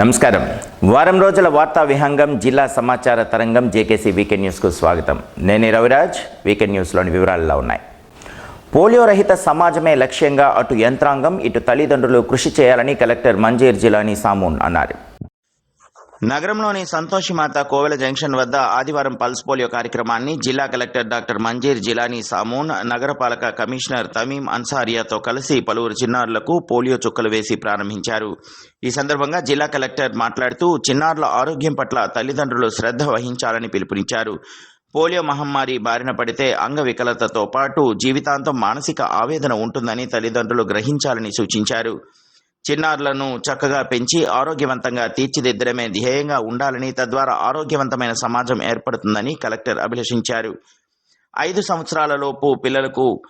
నమస్కారం. వారం రోజుల వార్తా విహంగం జిల్లా సమాచార తరంగం జేకేసీ వీకెండ్ న్యూస్కు స్వాగతం. నేను రవిరాజ్ వీకెండ్ న్యూస్లోని వివరాల్లో ఉన్నాయి. పోలియో రహిత సమాజమే లక్ష్యంగా అటు యంత్రాంగం ఇటు తల్లిదండ్రులు కృషి చేయాలని కలెక్టర్ మంజీర్ జిలానీ సామూన్ అన్నారు. నగరంలోని సంతోషిమాత కోవెల జంక్షన్ వద్ద ఆదివారం పల్స్ పోలియో కార్యక్రమాన్ని జిల్లా కలెక్టర్ డాక్టర్ మంజీర్ జిలానీ సామూన్ నగరపాలక కమిషనర్ తమీం అన్సారియాతో కలిసి పలువురు చిన్నారులకు పోలియో చుక్కలు వేసి ప్రారంభించారు. ఈ సందర్భంగా జిల్లా కలెక్టర్ మాట్లాడుతూ చిన్నారుల ఆరోగ్యం పట్ల తల్లిదండ్రులు శ్రద్ధ వహించాలని పిలుపునిచ్చారు. పోలియో మహమ్మారి బారిన పడితే అంగవికలతతో పాటు జీవితాంతం మానసిక ఆవేదన ఉంటుందని తల్లిదండ్రులు గ్రహించాలని సూచించారు. చిన్నారులను చక్కగా పెంచి ఆరోగ్యవంతంగా తీర్చిదిద్దడమే ధ్యేయంగా ఉండాలని తద్వారా ఆరోగ్యవంతమైన సమాజం ఏర్పడుతుందని కలెక్టర్ అభిలషించారు. ఐదు సంవత్సరాలలోపు పిల్లలకు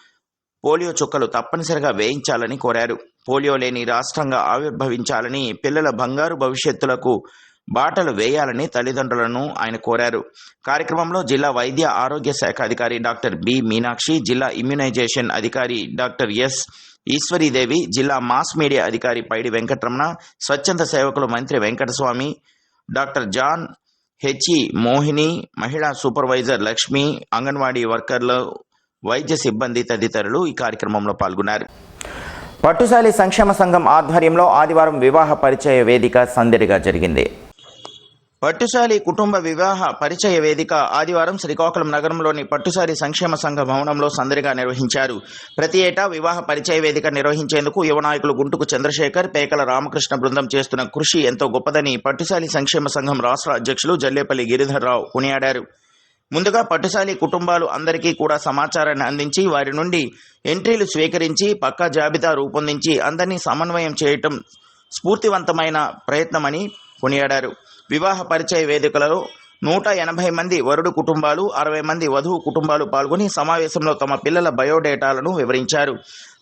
పోలియో చుక్కలు తప్పనిసరిగా వేయించాలని కోరారు. పోలియో లేని రాష్ట్రంగా ఆవిర్భవించాలని పిల్లల బంగారు భవిష్యత్తులకు బాటలు వేయాలని తల్లిదండ్రులను ఆయన కోరారు. కార్యక్రమంలో జిల్లా వైద్య ఆరోగ్య శాఖ అధికారి డాక్టర్ బి మీనాక్షి జిల్లా ఇమ్యునైజేషన్ అధికారి డాక్టర్ ఎస్ ఈశ్వరీదేవి జిల్లా మాస్ మీడియా అధికారి పైడి వెంకటరమణ స్వచ్ఛంద సేవకులు మంత్రి Venkataswamy doctor John HE Mohini మహిళా సూపర్వైజర్ లక్ష్మి అంగన్వాడీ వర్కర్లు వైద్య సిబ్బంది తదితరులు ఈ కార్యక్రమంలో పాల్గొన్నారు. పట్టుశాలి సంక్షేమ సంఘం ఆధ్వర్యంలో ఆదివారం వివాహ పరిచయ వేదిక సందడిగా జరిగింది. పట్టుశాలి కుటుంబ వివాహ పరిచయ వేదిక ఆదివారం శ్రీకాకుళం నగరంలోని పట్టుశాలి సంక్షేమ సంఘ భవనంలో సందడిగా నిర్వహించారు. ప్రతి ఏటా వివాహ పరిచయ వేదిక నిర్వహించేందుకు యువ నాయకులు గుంటుకు చంద్రశేఖర్ పేకల రామకృష్ణ బృందం చేస్తున్న కృషి ఎంతో గొప్పదని పట్టుశాలి సంక్షేమ సంఘం రాష్ట్ర అధ్యక్షులు జల్లేపల్లి గిరిధర్రావు కొనియాడారు. ముందుగా పట్టుశాలి కుటుంబాలు అందరికీ కూడా సమాచారాన్ని అందించి వారి నుండి ఎంట్రీలు స్వీకరించి పక్కా జాబితా రూపొందించి అందరినీ సమన్వయం చేయటం స్ఫూర్తివంతమైన ప్రయత్నమని కొనియాడారు. వివాహ పరిచయ వేదికలలో నూట ఎనభై మంది వరుడు కుటుంబాలు అరవై మంది వధువు కుటుంబాలు పాల్గొని సమావేశంలో తమ పిల్లల బయోడేటాలను వివరించారు.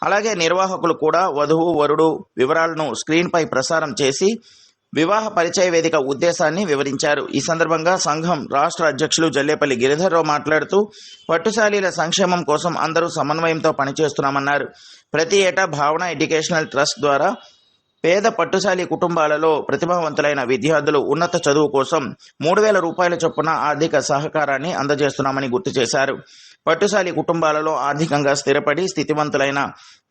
అలాగే నిర్వాహకులు కూడా వధువు వరుడు వివరాలను స్క్రీన్పై ప్రసారం చేసి వివాహ పరిచయ వేదిక ఉద్దేశాన్ని వివరించారు. ఈ సందర్భంగా సంఘం రాష్ట్ర అధ్యక్షులు జల్లేపల్లి గిరిధర్రావు మాట్లాడుతూ పట్టుశాలీల సంక్షేమం కోసం అందరూ సమన్వయంతో పనిచేస్తున్నామన్నారు. ప్రతి ఏటా భావన ఎడ్యుకేషనల్ ట్రస్ట్ ద్వారా పేద పట్టుశాలి కుటుంబాలలో ప్రతిభావంతులైన విద్యార్థులు ఉన్నత చదువు కోసం మూడు వేల రూపాయల చొప్పున ఆర్థిక సహకారాన్ని అందజేస్తున్నామని గుర్తు చేశారు. పట్టుశాలి కుటుంబాలలో ఆర్థికంగా స్థిరపడి స్థితివంతులైన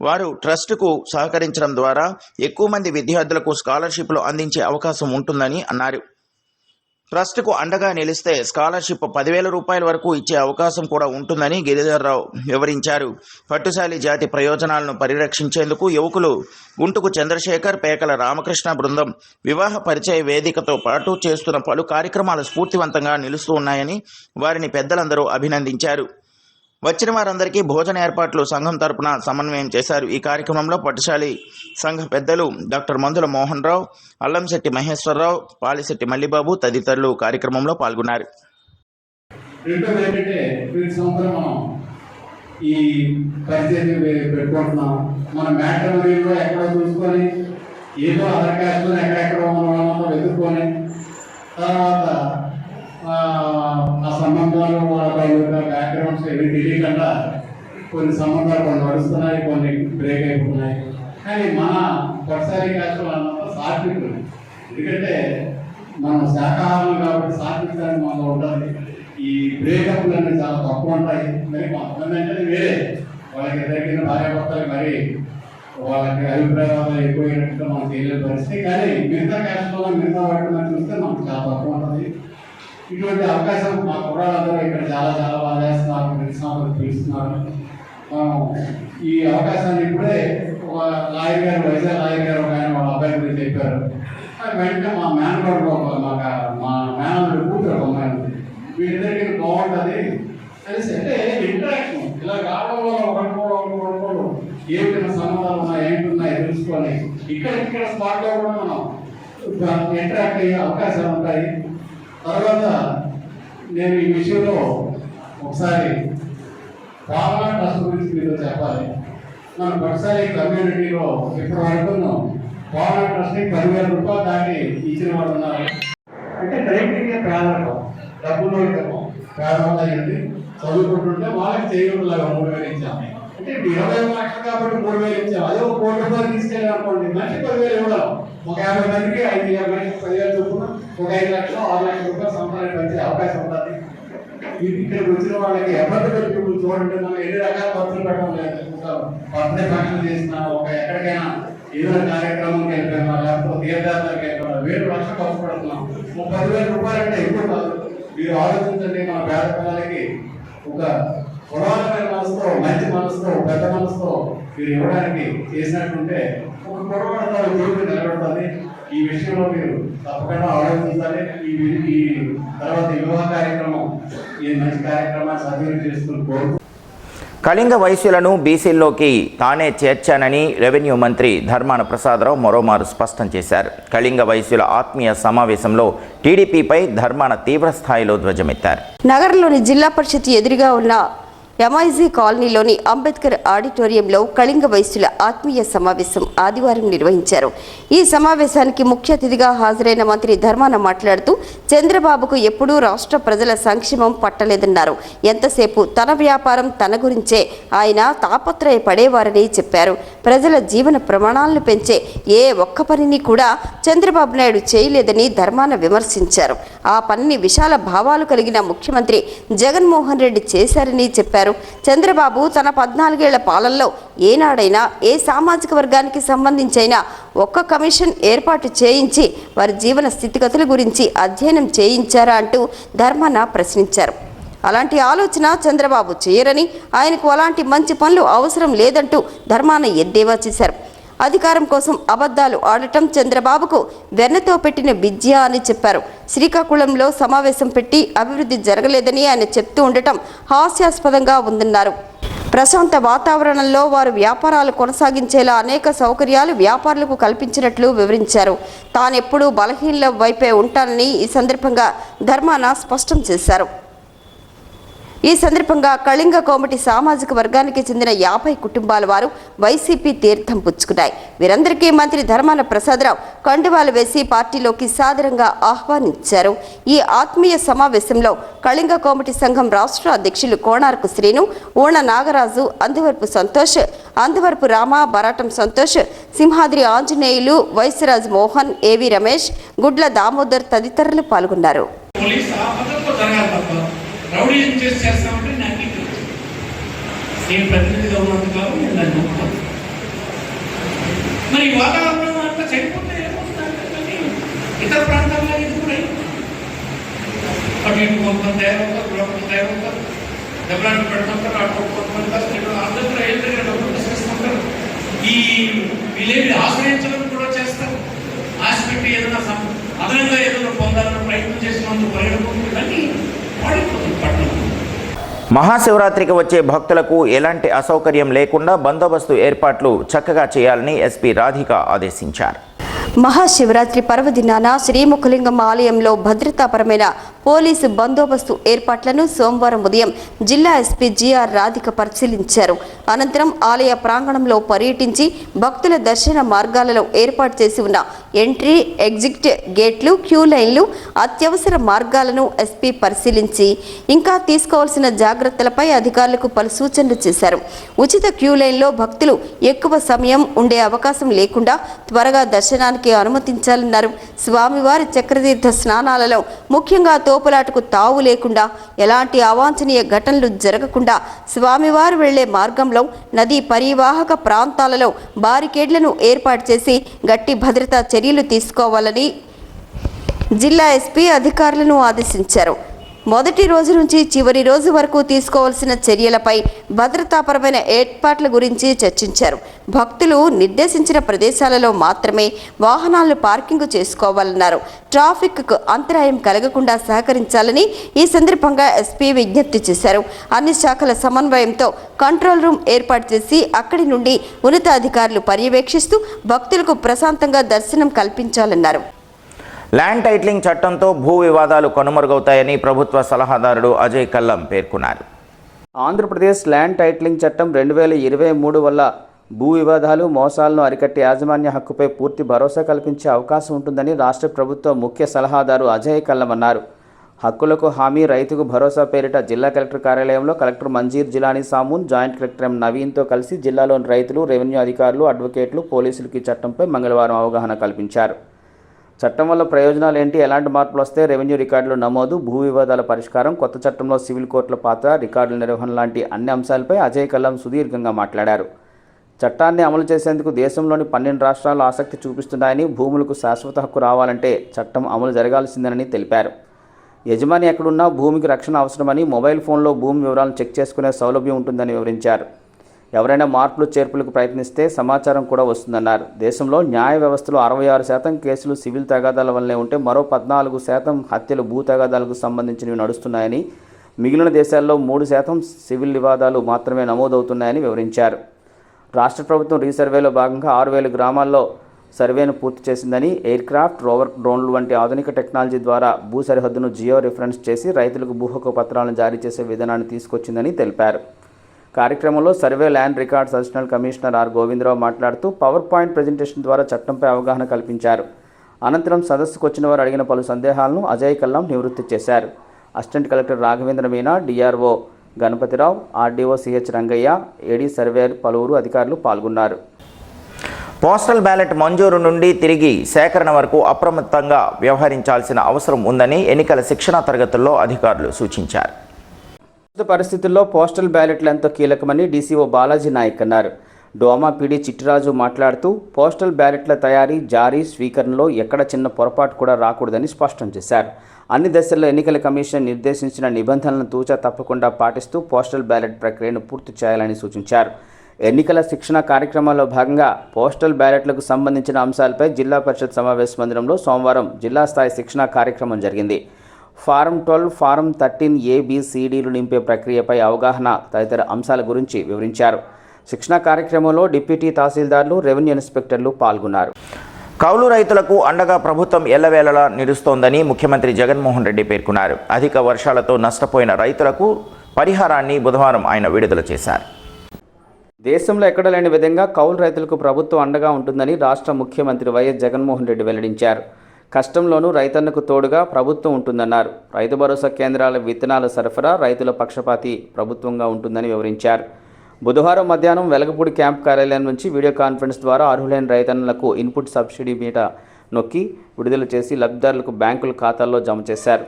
వారు ట్రస్టుకు సహకరించడం ద్వారా ఎక్కువ మంది విద్యార్థులకు స్కాలర్షిప్లు అందించే అవకాశం ఉంటుందని అన్నారు. ట్రస్ట్కు అండగా నిలిస్తే స్కాలర్షిప్ పదివేల రూపాయల వరకు ఇచ్చే అవకాశం కూడా ఉంటుందని గిరిధర్రావు వివరించారు. పట్టుశాలి జాతి ప్రయోజనాలను పరిరక్షించేందుకు యువకులు గుంటుకు చంద్రశేఖర్ పేకల రామకృష్ణ బృందం వివాహ పరిచయ వేదికతో పాటు చేస్తున్న పలు కార్యక్రమాలు స్ఫూర్తివంతంగా నిలుస్తూ ఉన్నాయని వారిని పెద్దలందరూ అభినందించారు. వచ్చిన వారందరికీ భోజన ఏర్పాట్లు సంఘం తరపున సమన్వయం చేశారు. ఈ కార్యక్రమంలో పట్టుశాలి సంఘ పెద్దలు డాక్టర్ మందుల మోహన్ రావు అల్లంశెట్టి మహేశ్వరరావు పాలిశెట్టి మల్లిబాబు తదితరులు కార్యక్రమంలో పాల్గొన్నారు. ఈ పరిచయం పెట్టుకుంటున్నాం మన మ్యాట్రిమోనీలో ఎక్కడో చూసుకొని ఏదో అదర్ క్యాస్ట్లో ఎక్కడెక్కడో మన వాళ్ళంతా వెతుక్కొని తర్వాత ఆ, సంబంధాలు వాళ్ళ యొక్క బ్యాక్గ్రౌండ్స్ ఏవి తెలియకుండా కొన్ని సంబంధాలు కొన్ని నడుస్తున్నాయి కొన్ని బ్రేక్ అయిపోతున్నాయి. కానీ మన ఒకసారి క్యాస్ట్లో అన్నంత సాత్వికులు. ఎందుకంటే మనం శాఖాహారం కాబట్టి సాత్వికాన్ని మనలో ఉండాలి. ఈ బ్రేకప్లు అనేవి చాలా తక్కువ ఉంటాయి. మరి కొంతమంది అంటే వేరే. వాళ్ళకి దగ్గర భార్య భర్తలు మరి వాళ్ళకి అభిప్రాయాలు ఎక్కువైనట్టుగా మనకు తెలియని పరిస్థితి. కానీ మిగతా క్యాస్ట్లో మిగతా వాటిని చూస్తే మనకు చాలా తక్కువ ఉంటుంది. ఇటువంటి అవకాశం మా కుర్రాళ్ళందరూ ఇక్కడ చాలా చాలా బాగా చేస్తున్నారు తెలిసిన పిలుస్తున్నారు ఈ అవకాశాన్ని ఇప్పుడే ఒక లాయర్ గారు వైజాగ్ లాయర్ గారు ఒక ఆయన వాళ్ళ అబ్బాయి గురించి చెప్పారు. వెంటనే మా మేనగోడు మా మా కూతురు ఒక అమ్మాయి వీళ్ళిద్దరికి బాగుంటుంది. తెలిసి అంటే ఇంటరాక్షన్ ఇలా కావడం వల్ల ఒకరికోవడం ఒకరికోవడం ఏ విధంగా సంబంధాలు ఉన్నాయి ఏంటి ఉన్నాయి తెలుసుకొని ఇక్కడ ఇక్కడ స్పాట్లో కూడా మనం ఇంటరాక్ట్ అయ్యే అవకాశాలు ఉంటాయి. తర్వాత నేను ఈ విషయంలో ఒకసారి పాలనా ట్రస్ట్ గురించి మీతో చెప్పాలి. మన ఒకసారి కమ్యూనిటీలో ఇప్పుడు వరకు పాలనా ట్రస్ట్ పదివేల రూపాయలు దాటి ఇచ్చిన వాళ్ళు ఉన్నారు. అంటే డైరెక్ట్గా పేదలకు డబ్బులు పేదవాళ్ళు అయ్యింది చదువుకుంటుంటే వాళ్ళకి చేయకుండా మూడు వేలు ఇచ్చాము అంటే ఇరవై లక్షలు కాబట్టి మూడు వేలు ఇచ్చాము అదే ఒక కోటి రూపాయలు తీసుకెళ్ళి అనుకోండి మంచి పదివేలు ఇవ్వడం ఒక యాభై మందికి ఐదు యాభై మందికి ఒక ఐదు లక్షలు ఆరు లక్షల రూపాయలు సంపాదించే అవకాశం ఉంటుంది. ఇది ఇక్కడికి వచ్చిన వాళ్ళకి ఎవరి ఇప్పుడు చూడండి మనం ఎన్ని రకాల ఖర్చులు పెట్టడం లేదు ఒక బర్త్డే ఫంక్షన్ చేసిన ఒక ఎక్కడికైనా ఏదైనా కార్యక్రమం వెళ్ళిపోయినా లేకపోతే తీర్థయాత్రకి వెళ్ళిపోయినా వేరు లక్షలు ఖర్చు పెడుతున్నాం. ముప్పై వేల రూపాయలు అంటే ఎక్కువ కాదు. మీరు ఆలోచించండి మన పేద పిల్లలకి ఒక పురాణమైన మనసుతో మంచి మనసుతో పెద్ద మనసుతో మీరు ఇవ్వడానికి చేసినట్టుంటే ఒక పొరపాటు జీవితం నిలబడుతుంది ఈ విషయంలో మీరు తప్పకుండా ఆలోచించాలి. ఈ తర్వాత వివాహ కార్యక్రమం ఈ మంచి కార్యక్రమాన్ని సద్వినియోగం చేసుకుని కోరుకుంటున్నాను కళింగ వైశ్యులను బీసీల్లోకి తానే చేర్చానని రెవెన్యూ మంత్రి ధర్మాన ప్రసాదరావు మరోమారు స్పష్టం చేశారు. కళింగ వైశ్యుల ఆత్మీయ సమావేశంలో టీడీపీపై ధర్మాన తీవ్ర స్థాయిలో ధ్వజమెత్తారు. నగరంలోని జిల్లా పరిషత్ ఎదురుగా ఉన్న ఎంఐజీ కాలనీలోని అంబేద్కర్ ఆడిటోరియంలో కళింగ వైశ్యుల ఆత్మీయ సమావేశం ఆదివారం నిర్వహించారు. ఈ సమావేశానికి ముఖ్య అతిథిగా హాజరైన మంత్రి ధర్మాన మాట్లాడుతూ చంద్రబాబుకు ఎప్పుడూ రాష్ట్ర ప్రజల సంక్షేమం పట్టలేదన్నారు. ఎంతసేపు తన వ్యాపారం తన గురించే ఆయన తాపత్రయపడేవారని చెప్పారు. ప్రజల జీవన ప్రమాణాలను పెంచే ఏ ఒక్క పనిని కూడా చంద్రబాబు నాయుడు చేయలేదని ధర్మాన విమర్శించారు. ఆ పనిని విశాల భావాలు కలిగిన ముఖ్యమంత్రి జగన్మోహన్ రెడ్డి చేశారని చెప్పారు. చంద్రబాబు తన పద్నాలుగేళ్ళ పాలనలో ఏనాడైనా ఏ సామాజిక వర్గానికి సంబంధించైనా ఒక్క కమిషన్ ఏర్పాటు చేయించి వారి జీవన స్థితిగతుల గురించి అధ్యయనం చేయించారా అంటూ ధర్మాన ప్రశ్నించారు. అలాంటి ఆలోచన చంద్రబాబు చేయరని ఆయనకు అలాంటి మంచి పనులు అవసరం లేదంటూ ధర్మాన ఎద్దేవా చేశారు. అధికారం కోసం అబద్ధాలు ఆడటం చంద్రబాబుకు వెన్నతో పెట్టిన విద్య అని చెప్పారు. శ్రీకాకుళంలో సమావేశం పెట్టి అభివృద్ధి జరగలేదని ఆయన చెప్తూ ఉండటం హాస్యాస్పదంగా ఉందన్నారు. ప్రశాంత వాతావరణంలో వారు వ్యాపారాలు కొనసాగించేలా అనేక సౌకర్యాలు వ్యాపారులకు కల్పించినట్లు వివరించారు. తానెప్పుడూ బలహీనల వైపే ఉంటానని ఈ సందర్భంగా ధర్మాన స్పష్టం చేశారు. ఈ సందర్భంగా కళింగ కోమటి సామాజిక వర్గానికి చెందిన యాభై కుటుంబాల వారు వైసీపీ తీర్థం పుచ్చుకున్నాయి. వీరందరికీ మంత్రి ధర్మాన ప్రసాదరావు కండువాలు వేసి పార్టీలోకి సాదరంగా ఆహ్వానించారు. ఈ ఆత్మీయ సమావేశంలో కళింగ కోమటి సంఘం రాష్ట్ర అధ్యక్షులు కోణార్కు శ్రీను ఊణ నాగరాజు అందువరపు సంతోష్ అందువరపు రామ బరాటం సంతోష్ సింహాద్రి ఆంజనేయులు వైశ్యరాజ్ మోహన్ ఏవి రమేష్ గుడ్ల దామోదర్ తదితరులు పాల్గొన్నారు పోలీస్ ఆ పద్ధతిలో జరగాలి తప్ప రౌడీజం చేసి చేస్తామంటే నాకు ఇది నేను ప్రతినిధిగా ఉన్నంత కాదు నేను దాన్ని నమ్ముతాను. మరి వాతావరణం అంతా చనిపోతే ఏమవుతుందంటే ఇతర ప్రాంతాల్లో ఇది కూడా అటు ఇటు కొంతమంది తయారవుతారు లోపల తయారవుతారు. దెబ్బలాంటి పెడుతుంటారు అటు కొంతమంది కష్టం అందరూ కూడా ఏం డబ్బులు చేస్తుంటారు ఈ వీళ్ళేమి ఆశ్రయించడం కూడా చేస్తారు. ఆశ పెట్టి ఏదైనా అదనంగా ఏదైనా పొందాలని ప్రయత్నం చేసినందుకు పరిగణకుంటుందని మహాశివరాత్రికి వచ్చే భక్తులకు ఎలాంటి అసౌకర్యం లేకుండా బందోబస్తు ఏర్పాట్లు చక్కగా చేయాలని ఎస్పీ రాధిక ఆదేశించారు. మహాశివరాత్రి పర్వదినాన శ్రీముఖలింగం ఆలయంలో భద్రతాపరమైన పోలీసు బందోబస్తు ఏర్పాట్లను సోమవారం ఉదయం జిల్లా ఎస్పీ జిఆర్ రాధిక పరిశీలించారు. అనంతరం ఆలయ ప్రాంగణంలో పర్యటించి భక్తుల దర్శన మార్గాలలో ఏర్పాటు చేసి ఉన్న ఎంట్రీ ఎగ్జిట్ గేట్లు క్యూ లైన్లు అత్యవసర మార్గాలను ఎస్పీ పరిశీలించి ఇంకా తీసుకోవాల్సిన జాగ్రత్తలపై అధికారులకు పలు సూచనలు చేశారు. ఉచిత క్యూ లైన్లో భక్తులు ఎక్కువ సమయం ఉండే అవకాశం లేకుండా త్వరగా దర్శనానికి అనుమతించాలన్నారు. స్వామివారి చక్రతీర్థ స్నానాలలో ముఖ్యంగా తోపులాటకు తావు లేకుండా ఎలాంటి అవాంఛనీయ ఘటనలు జరగకుండా స్వామివారు వెళ్ళే మార్గంలో నదీ పరివాహక ప్రాంతాలలో బారికేడ్లను ఏర్పాటు చేసి గట్టి భద్రతా చర్యలు తీసుకోవాలని జిల్లా ఎస్పీ అధికారులను ఆదేశించారు. మొదటి రోజు నుంచి చివరి రోజు వరకు తీసుకోవాల్సిన చర్యలపై భద్రతాపరమైన ఏర్పాట్ల గురించి చర్చించారు. భక్తులు నిర్దేశించిన ప్రదేశాలలో మాత్రమే వాహనాలను పార్కింగ్ చేసుకోవాలన్నారు. ట్రాఫిక్కు అంతరాయం కలగకుండా సహకరించాలని ఈ సందర్భంగా ఎస్పీ విజ్ఞప్తి చేశారు. అన్ని శాఖల సమన్వయంతో కంట్రోల్ రూమ్ ఏర్పాటు చేసి అక్కడి నుండి ఉన్నతాధికారులు పర్యవేక్షిస్తూ భక్తులకు ప్రశాంతంగా దర్శనం కల్పించాలన్నారు. ల్యాండ్ టైట్లింగ్ చట్టంతో భూ వివాదాలు కనుమరుగవుతాయని ప్రభుత్వ సలహాదారుడు అజయ్ కల్లం పేర్కొన్నారు. ఆంధ్రప్రదేశ్ ల్యాండ్ టైట్లింగ్ చట్టం రెండు వేల ఇరవై మూడు వల్ల భూ వివాదాలు మోసాలను అరికట్టే యాజమాన్య హక్కుపై పూర్తి భరోసా కల్పించే అవకాశం ఉంటుందని రాష్ట్ర ప్రభుత్వ ముఖ్య సలహాదారు అజయ్ కల్లం అన్నారు. హక్కులకు హామీ రైతుకు భరోసా పేరిట జిల్లా కలెక్టర్ కార్యాలయంలో collector Manjeer Jilani Samoon joint collector M నవీన్తో కలిసి జిల్లాలోని రైతులు రెవెన్యూ అధికారులు అడ్వకేట్లు పోలీసులకు ఈ చట్టంపై మంగళవారం అవగాహన కల్పించారు. చట్టం వల్ల ప్రయోజనాలు ఏంటి? ఎలాంటి మార్పులు వస్తే రెవెన్యూ రికార్డులు నమోదు భూ వివాదాల పరిష్కారం కొత్త చట్టంలో సివిల్ కోర్టుల పాత్ర రికార్డుల నిర్వహణ లాంటి అన్ని అంశాలపై అజయ్ కల్లం సుదీర్ఘంగా మాట్లాడారు. చట్టాన్ని అమలు చేసేందుకు దేశంలోని పన్నెండు రాష్ట్రాలు ఆసక్తి చూపిస్తున్నాయని భూములకు శాశ్వత హక్కు రావాలంటే చట్టం అమలు జరగాల్సిందని తెలిపారు. యజమాని ఎక్కడున్నా భూమికి రక్షణ అవసరమని మొబైల్ ఫోన్లో భూమి వివరాలను చెక్ చేసుకునే సౌలభ్యం ఉంటుందని వివరించారు. ఎవరైనా మార్పులు చేర్పులకు ప్రయత్నిస్తే సమాచారం కూడా వస్తుందన్నారు. దేశంలో న్యాయ వ్యవస్థలో అరవై ఆరు శాతం కేసులు సివిల్ తగాదాల వల్లే ఉంటే మరో పద్నాలుగు శాతం హత్యలు భూ తగాదాలకు సంబంధించినవి నడుస్తున్నాయని మిగిలిన దేశాల్లో మూడు శాతం సివిల్ వివాదాలు మాత్రమే నమోదవుతున్నాయని వివరించారు. రాష్ట్ర ప్రభుత్వం రీసర్వేలో భాగంగా ఆరు వేల గ్రామాల్లో సర్వేను పూర్తి చేసిందని ఎయిర్ క్రాఫ్ట్ రోవర్ డ్రోన్లు వంటి ఆధునిక టెక్నాలజీ ద్వారా భూ సరిహద్దును జియో రిఫరెన్స్ చేసి రైతులకు భూహక్కు పత్రాలను జారీ చేసే విధానాన్ని తీసుకొచ్చిందని తెలిపారు. కార్యక్రమంలో survey land records additional commissioner R Govindarao మాట్లాడుతూ పవర్ పాయింట్ ప్రజెంటేషన్ ద్వారా చట్టంపై అవగాహన కల్పించారు. అనంతరం సదస్సుకు వచ్చిన వారు అడిగిన పలు సందేహాలను అజయ్ కల్లాం నివృత్తి చేశారు. Assistant collector Raghavendra Meena DRO Ganapatirao RDO CH Rangaiah AD surveyor పలువురు అధికారులు పాల్గొన్నారు. పోస్టల్ బ్యాలెట్ మంజూరు నుండి తిరిగి సేకరణ వరకు అప్రమత్తంగా వ్యవహరించాల్సిన అవసరం ఉందని ఎన్నికల శిక్షణా తరగతుల్లో అధికారులు సూచించారు. ప్రస్తుత పరిస్థితుల్లో పోస్టల్ బ్యాలెట్లు ఎంతో కీలకమని డీసీఓ బాలాజీ నాయక్ అన్నారు. డోమా పీడీ చిట్టిరాజు మాట్లాడుతూ పోస్టల్ బ్యాలెట్ల తయారీ జారీ స్వీకరణలో ఎక్కడ చిన్న పొరపాటు కూడా రాకూడదని స్పష్టం చేశారు. అన్ని దశల్లో ఎన్నికల కమిషన్ నిర్దేశించిన నిబంధనలను తూచా తప్పకుండా పాటిస్తూ పోస్టల్ బ్యాలెట్ ప్రక్రియను పూర్తి చేయాలని సూచించారు. ఎన్నికల శిక్షణ కార్యక్రమాల్లో భాగంగా పోస్టల్ బ్యాలెట్లకు సంబంధించిన అంశాలపై జిల్లా పరిషత్ సమావేశ మందిరంలో సోమవారం జిల్లా స్థాయి శిక్షణ కార్యక్రమం జరిగింది. ఫారం ట్వెల్వ్ ఫారం థర్టీన్ ఏబిసిడీలు నింపే ప్రక్రియపై అవగాహన తదితర అంశాల గురించి వివరించారు. శిక్షణ కార్యక్రమంలో డిప్యూటీ తహసీల్దార్లు రెవెన్యూ ఇన్స్పెక్టర్లు పాల్గొన్నారు. కౌలు రైతులకు అండగా ప్రభుత్వం ఎల్లవేళలా నిలుస్తోందని ముఖ్యమంత్రి జగన్మోహన్ రెడ్డి పేర్కొన్నారు. అధిక వర్షాలతో నష్టపోయిన రైతులకు పరిహారాన్ని బుధవారం ఆయన విడుదల చేశారు. దేశంలో ఎక్కడ లేని విధంగా కౌలు రైతులకు ప్రభుత్వం అండగా ఉంటుందని రాష్ట్ర ముఖ్యమంత్రి వైఎస్ జగన్మోహన్ రెడ్డి వెల్లడించారు. కష్టంలోనూ రైతన్నకు తోడుగా ప్రభుత్వం ఉంటుందన్నారు. రైతు భరోసా కేంద్రాల విత్తనాల సరఫరా రైతుల పక్షపాతి ప్రభుత్వంగా ఉంటుందని వివరించారు. బుధవారం మధ్యాహ్నం వెలగపూడి క్యాంప్ కార్యాలయం నుంచి వీడియో కాన్ఫరెన్స్ ద్వారా అర్హులైన రైతన్నలకు ఇన్పుట్ సబ్సిడీ మీట నొక్కి విడుదల చేసి లబ్ధిదారులకు బ్యాంకుల ఖాతాల్లో జమ చేశారు.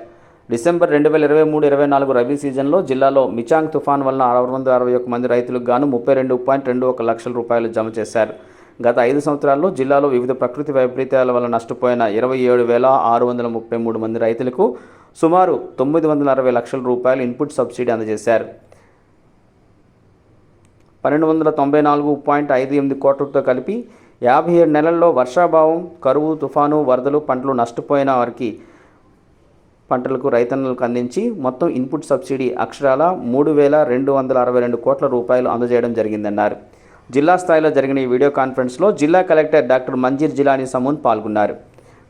డిసెంబర్ రెండు వేల ఇరవై మూడు ఇరవై నాలుగు రబీ సీజన్లో జిల్లాలో మిచాంగ్ తుఫాన్ వలన ఆరు వందల అరవై ఒక్క మంది రైతులకు గాను ముప్పై రెండు పాయింట్ రెండు ఒక లక్షల రూపాయలు జమ చేశారు. గత ఐదు సంవత్సరాల్లో జిల్లాలో వివిధ ప్రకృతి వైపరీత్యాల వల్ల నష్టపోయిన ఇరవై ఏడు వేల ఆరు వందల ముప్పై మూడు మంది రైతులకు సుమారు తొమ్మిది వందల అరవై లక్షల రూపాయలు ఇన్పుట్ సబ్సిడీ అందజేశారు. పన్నెండు వందల తొంభై నాలుగు పాయింట్ ఐదు ఎనిమిది కోట్లతో కలిపి యాభై ఏడు నెలల్లో వర్షాభావం కరువు తుఫాను వరదలు పంటలు నష్టపోయిన వారికి పంటలకు రైతన్నలకు అందించి మొత్తం ఇన్పుట్ సబ్సిడీ అక్షరాల మూడు వేల రెండు వందల అరవై రెండు కోట్ల రూపాయలు అందజేయడం జరిగిందన్నారు. జిల్లా స్థాయిలో జరిగిన ఈ వీడియో కాన్ఫరెన్స్లో జిల్లా కలెక్టర్ డాక్టర్ మంజీర్ జిలానీ సమూన్ పాల్గొన్నారు.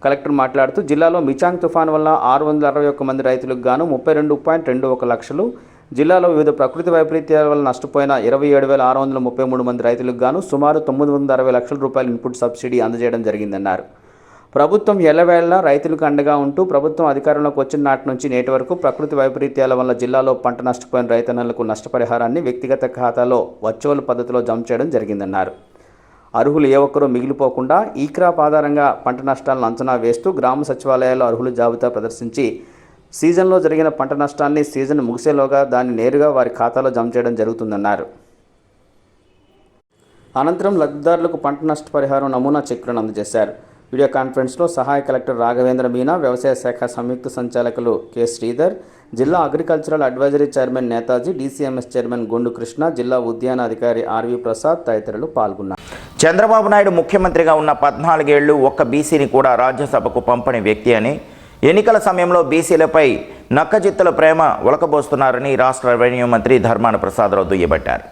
కలెక్టర్ మాట్లాడుతూ జిల్లాలో మిచాంగ్ తుఫాన్ వల్ల ఆరు వందల అరవై ఒక్క మంది రైతులకు గాను ముప్పై రెండు పాయింట్ రెండు ఒక లక్షలు జిల్లాలో వివిధ ప్రకృతి వైపరీత్యాల వల్ల నష్టపోయిన ఇరవై ఏడు వేల ఆరు వందల ముప్పై మూడు మంది రైతులకు గాను సుమారు తొమ్మిది వందల అరవై లక్షల రూపాయల ఇన్పుట్ సబ్సిడీ అందజేయడం జరిగిందన్నారు. ప్రభుత్వం ఎల్లవేళలా రైతులకు అండగా ఉంటూ ప్రభుత్వం అధికారంలోకి వచ్చిన నాటి నుంచి నేటి వరకు ప్రకృతి వైపరీత్యాల వల్ల జిల్లాలో పంట నష్టపోయిన రైతన్నలకు నష్టపరిహారాన్ని వ్యక్తిగత ఖాతాలో వర్చువల్ పద్ధతిలో జమ చేయడం జరిగిందన్నారు. అర్హులు ఏ ఒక్కరూ మిగిలిపోకుండా ఈ క్రాప్ ఆధారంగా పంట నష్టాలను అంచనా వేస్తూ గ్రామ సచివాలయాల్లో అర్హుల జాబితా ప్రదర్శించి సీజన్లో జరిగిన పంట నష్టాన్ని సీజన్ ముగిసేలోగా దాన్ని నేరుగా వారి ఖాతాలో జమ చేయడం జరుగుతుందన్నారు. అనంతరం లబ్ధిదారులకు పంట నష్టపరిహారం నమూనా చెక్కులను అందజేశారు. వీడియో కాన్ఫరెన్స్లో సహాయ కలెక్టర్ రాఘవేంద్ర మీనా వ్యవసాయ శాఖ సంయుక్త సంచాలకులు కె. శ్రీధర్ జిల్లా agricultural advisory chairman Netaji DCMS chairman Gondu Krishna జిల్లా ఉద్యాన అధికారి ఆర్వి ప్రసాద్ తదితరులు పాల్గొన్నారు. చంద్రబాబు నాయుడు ముఖ్యమంత్రిగా ఉన్న పద్నాలుగేళ్ళు ఒక్క బీసీని కూడా రాజ్యసభకు పంపని వ్యక్తి అని ఎన్నికల సమయంలో బీసీలపై నక్కజిత్తుల ప్రేమ ఒలకబోస్తున్నారని రాష్ట్ర రెవెన్యూ మంత్రి ధర్మాన ప్రసాదరావు దుయ్యబట్టారు.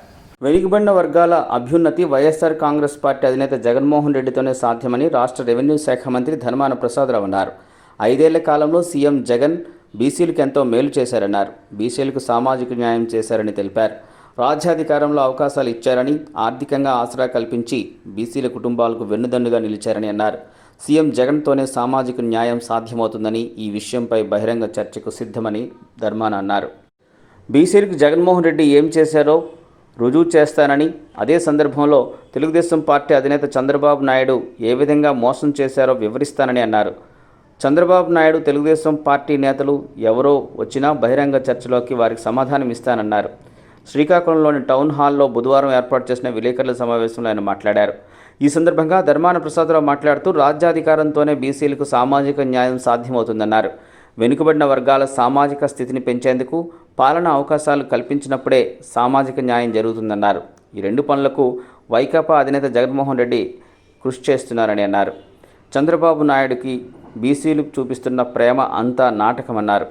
వెనుకబడిన వర్గాల అభ్యున్నతి వైఎస్ఆర్ కాంగ్రెస్ పార్టీ అధినేత జగన్మోహన్ రెడ్డితోనే సాధ్యమని రాష్ట్ర రెవెన్యూ శాఖ మంత్రి ధర్మాన ప్రసాదరావు అన్నారు. ఐదేళ్ళ కాలంలో సీఎం జగన్ బీసీలకు ఎంతో మేలు చేశారన్నారు. బీసీలకు సామాజిక న్యాయం చేశారని తెలిపారు. రాజ్యాధికారంలో అవకాశాలు ఇచ్చారని ఆర్థికంగా ఆసరా కల్పించి బీసీల కుటుంబాలకు వెన్నుదన్నుగా నిలిచారని అన్నారు. సీఎం జగన్తోనే సామాజిక న్యాయం సాధ్యమవుతుందని ఈ విషయంపై బహిరంగ చర్చకు సిద్ధమని ధర్మాన అన్నారు. బీసీలకు జగన్మోహన్ రెడ్డి ఏం చేశారో రుజువు చేస్తానని అదే సందర్భంలో తెలుగుదేశం పార్టీ అధినేత చంద్రబాబు నాయుడు ఏ విధంగా మోసం చేశారో వివరిస్తానని అన్నారు. చంద్రబాబు నాయుడు తెలుగుదేశం పార్టీ నేతలు ఎవరో వచ్చినా బహిరంగ చర్చలోకి వారికి సమాధానం ఇస్తానన్నారు. శ్రీకాకుళంలోని టౌన్ హాల్లో బుధవారం ఏర్పాటు చేసిన విలేకరుల సమావేశంలో ఆయన మాట్లాడారు. ఈ సందర్భంగా ధర్మాన ప్రసాదరావు మాట్లాడుతూ రాజ్యాధికారంతోనే బీసీలకు సామాజిక న్యాయం సాధ్యమవుతుందన్నారు. వెనుకబడిన వర్గాల సామాజిక స్థితిని పెంచేందుకు పాలన అవకాశాలు కల్పించినప్పుడే సామాజిక న్యాయం జరుగుతుందన్నారు. ఈ రెండు పనులకు వైకాపా అధినేత జగన్మోహన్ రెడ్డి కృషి చేస్తున్నారని అన్నారు. చంద్రబాబు నాయుడుకి బీసీలు చూపిస్తున్న ప్రేమ అంతా నాటకమన్నారు.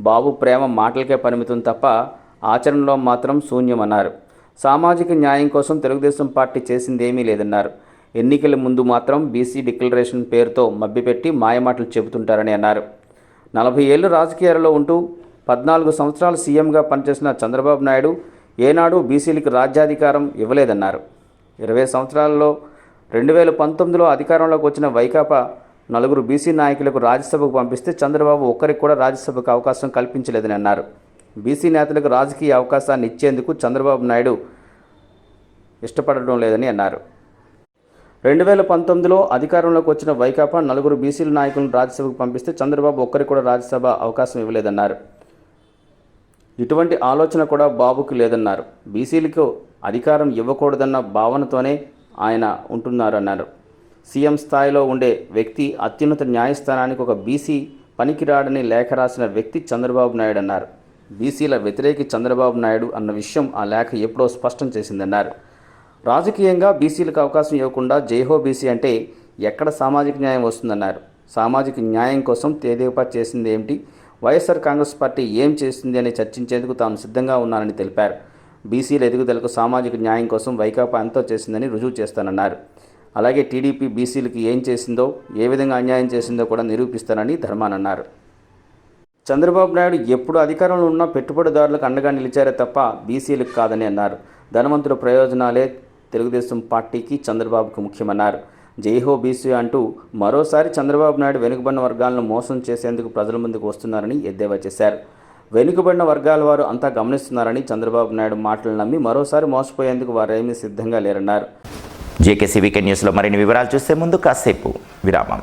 బాబు ప్రేమ మాటలకే పరిమితం తప్ప ఆచరణలో మాత్రం శూన్యమన్నారు. సామాజిక న్యాయం కోసం తెలుగుదేశం పార్టీ చేసిందేమీ లేదన్నారు. ఎన్నికల ముందు మాత్రం బీసీ డిక్లరేషన్ పేరుతో మభ్యపెట్టి మాయమాటలు చెబుతుంటారని అన్నారు. నలభై ఏళ్ళు రాజకీయాలలో ఉంటూ పద్నాలుగు సంవత్సరాలు సీఎంగా పనిచేసిన చంద్రబాబు నాయుడు ఏనాడు బీసీలకు రాజ్యాధికారం ఇవ్వలేదన్నారు. ఇరవై సంవత్సరాలలో రెండు వేల పంతొమ్మిదిలో అధికారంలోకి వచ్చిన వైకాపా నలుగురు బీసీ నాయకులకు రాజ్యసభకు పంపిస్తే చంద్రబాబు ఒక్కరికి కూడా రాజ్యసభకు అవకాశం కల్పించలేదని అన్నారు బీసీ నేతలకు రాజకీయ అవకాశాన్ని ఇచ్చేందుకు చంద్రబాబు నాయుడు ఇష్టపడడం లేదని అన్నారు. రెండు వేల పంతొమ్మిదిలో అధికారంలోకి వచ్చిన వైకాపా నలుగురు బీసీల నాయకులను రాజ్యసభకు పంపిస్తే చంద్రబాబు ఒక్కరికి కూడా రాజ్యసభ అవకాశం ఇవ్వలేదన్నారు. ఇటువంటి ఆలోచన కూడా బాబుకు లేదన్నారు. బీసీలకు అధికారం ఇవ్వకూడదన్న భావనతోనే ఆయన ఉంటున్నారన్నారు. సీఎం స్థాయిలో ఉండే వ్యక్తి అత్యున్నత న్యాయస్థానానికి ఒక బీసీ పనికిరాడని లేఖ రాసిన వ్యక్తి చంద్రబాబు నాయుడు అన్నారు బీసీల వ్యతిరేకి చంద్రబాబు నాయుడు అన్న విషయం ఆ లేఖ ఎప్పుడో స్పష్టం చేసిందన్నారు. రాజకీయంగా బీసీలకు అవకాశం ఇవ్వకుండా జైహో బీసీ అంటే ఎక్కడ సామాజిక న్యాయం వస్తుందన్నారు. సామాజిక న్యాయం కోసం తేదేపా చేసింది ఏమిటి? వైఎస్ఆర్ కాంగ్రెస్ పార్టీ ఏం చేసింది అని చర్చించేందుకు తాను సిద్ధంగా ఉన్నానని తెలిపారు. బీసీల ఎదుగుదలకు సామాజిక న్యాయం కోసం వైకాపా ఎంతో చేసిందని రుజువు చేస్తానన్నారు. అలాగే టీడీపీ బీసీలకు ఏం చేసిందో ఏ విధంగా అన్యాయం చేసిందో కూడా నిరూపిస్తానని ధర్మానన్నారు. చంద్రబాబు నాయుడు ఎప్పుడు అధికారంలో ఉన్న పెట్టుబడిదారులకు అండగా నిలిచారే తప్ప బీసీలకు కాదని అన్నారు. ధనవంతుల ప్రయోజనాలే తెలుగుదేశం పార్టీకి చంద్రబాబుకు ముఖ్యమన్నారు. జైహో బీసీ అంటూ మరోసారి చంద్రబాబు నాయుడు వెనుకబడిన వర్గాలను మోసం చేసేందుకు ప్రజల ముందుకు వస్తున్నారని ఎద్దేవా చేశారు. వెనుకబడిన వర్గాల వారు అంతా గమనిస్తున్నారని చంద్రబాబు నాయుడు మాటలు నమ్మి మరోసారి మోసపోయేందుకు వారేమీ సిద్ధంగా లేరన్నారు. జేకేసీ వీకెండ్ న్యూస్లో మరిన్ని వివరాలు చూసే ముందు కాసేపు విరామం.